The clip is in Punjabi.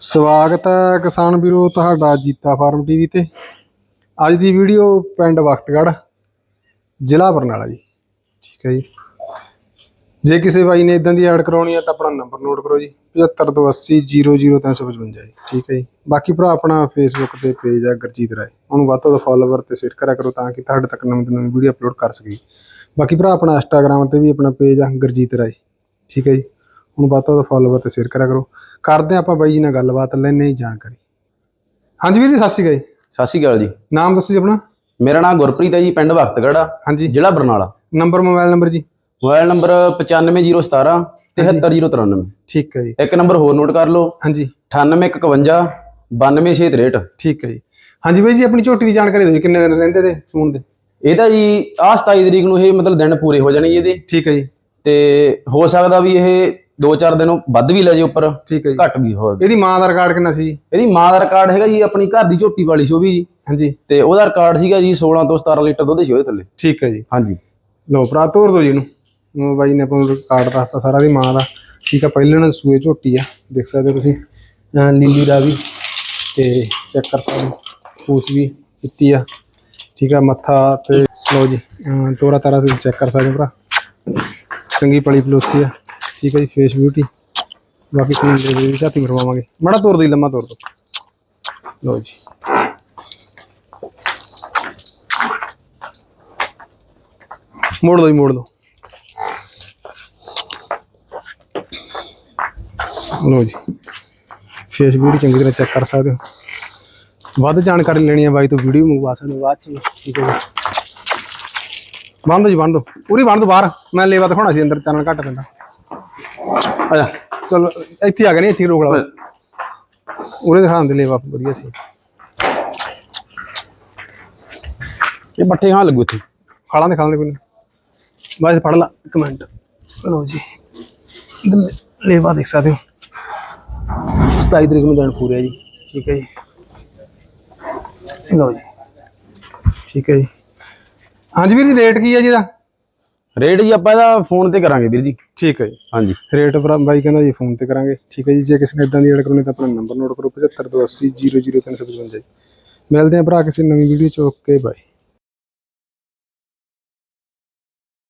ਸਵਾਗਤ ਹੈ ਕਿਸਾਨ ਵੀਰੋ ਤੁਹਾਡਾ ਜੀਤਾ ਫਾਰਮ ਟੀਵੀ ਤੇ। ਅੱਜ ਦੀ ਵੀਡੀਓ ਪਿੰਡ ਵਖਤਗੜ੍ਹ, ਜ਼ਿਲ੍ਹਾ ਬਰਨਾਲਾ ਜੀ। ਠੀਕ ਹੈ ਜੀ। ਜੇ ਕਿਸੇ ਬਾਈ ਨੇ ਇਦਾਂ ਦੀ ਐਡ ਕਰਾਉਣੀ ਹੈ ਤਾਂ ਆਪਣਾ ਨੰਬਰ ਨੋਟ ਕਰੋ ਜੀ 7528000355 ਜੀ, ਠੀਕ ਹੈ ਜੀ। ਬਾਕੀ ਭਰਾ ਆਪਣਾ ਫੇਸਬੁੱਕ ਤੇ ਪੇਜ ਹੈ ਗੁਰਜੀਤ ਰਾਏ। ਉਹਨੂੰ ਵੱਧ ਤੋਂ ਵੱਧ ਫਾਲੋਵਰ ਤੇ ਸ਼ੇਅਰ ਕਰਿਆ ਕਰੋ ਤਾਂ ਕਿ ਤੁਹਾਡੇ ਤੱਕ ਨਵੀਂ ਤੋਂ ਨਵੀਂ ਵੀਡੀਓ ਅਪਲੋਡ ਕਰ ਸਕੀਏ। ਬਾਕੀ ਭਰਾ ਆਪਣਾ ਇੰਸਟਾਗ੍ਰam ਤੇ ਵੀ ਆਪਣਾ ਪੇਜ ਆ ਗੁਰਜੀਤ ਰਾਏ। ਠੀਕ ਹੈ ਜੀ। ਹੁਣ ਵੱਧ ਤੋਂ ਵੱਧ ਫਾਲੋਵਰ ਤੇ ਸ਼ੇਅਰ ਕਰਿਆ ਕਰੋ। ਕਰਦੇ ਆਪਾਂ ਬਾਈ ਜੀ ਨਾਲ ਗੱਲਬਾਤ ਲੈਣੇ ਹੀ ਜਾਣਕਾਰੀ। ਹਾਂਜੀ ਵੀਰ ਜੀ ਸਤਿ ਸ਼੍ਰੀ ਅਕਾਲ ਜੀ। ਸਤਿ ਸ਼੍ਰੀ ਅਕਾਲ ਜੀ। ਨਾਮ ਦੱਸੋ ਜੀ ਆਪਣਾ? ਮੇਰਾ ਨਾਮ ਗੁਰਪ੍ਰੀਤ ਹੈ ਜੀ ਪਿੰਡ ਵਖਤਗੜ੍ਹ ਆ ਹਾਂਜੀ। ਜ਼ਿਲ੍ਹਾ ਬਰਨਾਲਾ। ਨੰਬਰ ਮੋਬਾਈਲ ਨੰਬਰ ਜੀ? ਮੋਬਾਈਲ ਨੰਬਰ 9507 73093 ਠੀਕ ਹੈ ਜੀ। ਇੱਕ ਨੰਬਰ ਹੋਰ ਨੋਟ ਕਰ ਲਓ। ਹਾਂਜੀ। 9851 92663 ਠੀਕ ਹੈ ਜੀ। ਹਾਂਜੀ ਬਾਈ ਜੀ ਆਪਣੀ ਝੋਟੀ ਦੀ ਜਾਣਕਾਰੀ ਦਿਓ ਜੀ ਕਿੰਨੇ ਦਿਨ ਰਹਿੰਦੇ ਤੇ ਸੂਣ ਦੇ ਇਹ ਤਾਂ ਜੀ ਆਹ 27 ਤਰੀਕ ਨੂੰ ਇਹ ਮਤਲਬ ਦਿਨ ਪੂਰੇ ਹੋ ਜਾਣੇ ਜੀ ਇਹਦੇ। ਠੀਕ ਹੈ ਜੀ। ਤੇ ਹੋ ਸਕਦਾ ਵੀ ਇਹ 2-4 ਦਿਨ ਵੱਧ ਵੀ ਲੈ ਜੇ ਉੱਪਰ ਠੀਕ ਹੈ ਜੀ। ਘੱਟ ਵੀ ਹੋ ਇਹਦੀ ਮਾਂ ਦਾ ਰਿਕਾਰਡ ਕਿੰਨਾ ਸੀ ਜੀ? ਇਹਦੀ ਮਾਂ ਦਾ ਰਿਕਾਰਡ ਹੈਗਾ ਜੀ ਆਪਣੀ ਘਰ ਦੀ ਝੋਟੀ ਵਾਲੀ ਸੀ ਉਹ ਵੀ ਜੀ। ਹਾਂਜੀ। ਤੇ ਉਹਦਾ ਰਿਕਾਰਡ ਸੀਗਾ ਜੀ 16 ਤੋਂ 17 ਲੀਟਰ ਦੁੱਧ ਸੀ ਉਹਦੇ ਥੱਲੇ। ਠੀਕ ਹੈ ਜੀ। ਹਾਂਜੀ। ਲਓ ਭਰਾ ਤੋਰ ਦਿਓ ਜੀ ਇਹਨੂੰ। ਉਹ ਬਾਈ ਨੇ ਆਪਾਂ ਨੂੰ ਰਿਕਾਰਡ ਦੱਸਤਾ ਸਾਰਾ ਦੀ ਮਾਂ ਦਾ। ਠੀਕ ਆ ਪਹਿਲਾਂ ਨਾਲ ਸੂਏ ਝੋਟੀ ਆ ਦੇਖ ਸਕਦੇ ਹੋ ਤੁਸੀਂ। ਨੀਲੀ ਦਾ ਵੀ ਤੇ ਚੈੱਕ ਕਰ ਸਕਦੇ ਹੋ ਪੂਛ ਵੀ ਚਿੱਟੀ ਆ। ਠੀਕ ਆ ਮੱਥਾ ਤੇ ਲਓ ਜੀ ਤੋਰਾ ਤਾਰਾ ਚੈੱਕ ਕਰ ਸਕਦੇ ਹੋ ਭਰਾ। ਚੰਗੀ ਪਲੀ ਪਲੋਸੀ ਆ। ਠੀਕ ਹੈ ਜੀ ਫੇਸ ਬਿਊਟੀ ਬਾਕੀ ਤੁਹਾਨੂੰ ਦੇ ਦੇ ਝਾਤੀ ਮਰਵਾਵਾਂਗੇ ਮੜਾ ਤੋਰ ਦੇ, ਲੰਮਾ ਤੋਰ ਦੋ। ਲਓ ਜੀ। ਮੋੜ ਦੋ ਜੀ, ਮੋੜ ਦੋ ਲਓ ਜੀ। ਫੇਸ ਬਿਊਟੀ ਚੰਗੀ ਤਰ੍ਹਾਂ ਚੈੱਕ ਕਰ ਸਕਦੇ ਹੋ। ਵੱਧ ਜਾਣਕਾਰੀ ਲੈਣੀ ਹੈ ਬਾਈ ਤੋਂ ਵੀਡੀਓ ਮੰਗਵਾ ਸਕਦੇ ਹੋ, ਬਾਅਦ ਚ। ਠੀਕ ਹੈ ਜੀ। ਬੰਦ ਜੀ, ਬੰਦ। ਦੋ ਪੂਰੀ ਬੰਦ ਦੋ ਬਾਹਰ। ਮੈਂ ਲੇਵਾ ਦਿਖਾਉਣਾ ਸੀ, ਅੰਦਰ ਚੈਨਲ ਘੱਟ ਪੈਂਦਾ ਆ ਜਾ ਚਲੋ ਇੱਥੇ ਆ ਗਏ ਨੇ ਇੱਥੇ ਰੋਕ ਲਾ ਬਸ ਉਰੇ ਦਿਖਾਉਣ ਦੇ ਲੇਵਾ ਵਧੀਆ ਸੀ। ਇਹ ਪੱਠੇ ਹਾਂ ਲੱਗੂ ਇੱਥੇ? ਖਾਲਾਂ ਦੇ ਖਾਲਾਂ ਦੇ ਕੋਈ ਨਾ ਬਸ ਪੜ ਲਾ ਇੱਕ ਮਿੰਟ। ਲਓ ਜੀ। ਲੇਵਾ ਦੇਖ ਸਕਦੇ ਹੋ। 27 ਤਰੀਕ ਨੂੰ ਦਿਨ ਪੂਰੇ ਜੀ। ਠੀਕ ਹੈ ਜੀ। ਲਓ ਜੀ। ਠੀਕ ਹੈ ਜੀ। ਹਾਂਜੀ ਵੀਰ ਜੀ ਰੇਟ ਕੀ ਹੈ ਜੀ ਦਾ ਰੇਟ ਜੀ ਆਪਾਂ ਇਹਦਾ ਫੋਨ ਤੇ ਕਰਾਂਗੇ ਵੀਰ ਜੀ। ਠੀਕ ਹੈ ਜੀ। ਹਾਂਜੀ। ਰੇਟ ਭਰਾ ਬਾਈ ਕਹਿੰਦਾ ਜੀ ਫੋਨ ਤੇ ਕਰਾਂਗੇ। ਠੀਕ ਹੈ ਜੀ ਜੇ ਕਿਸੇ ਨੇ ਇਦਾਂ ਦੀ ਐਡ ਕਰਨੀ ਤਾਂ ਆਪਣਾ ਨੰਬਰ ਨੋਟ ਕਰੋ 7528000355 ਮਿਲਦੇ ਆ ਭਰਾ ਕਿਸੇ ਨਵੀਂ ਵੀਡੀਓ ਚ। Okay bye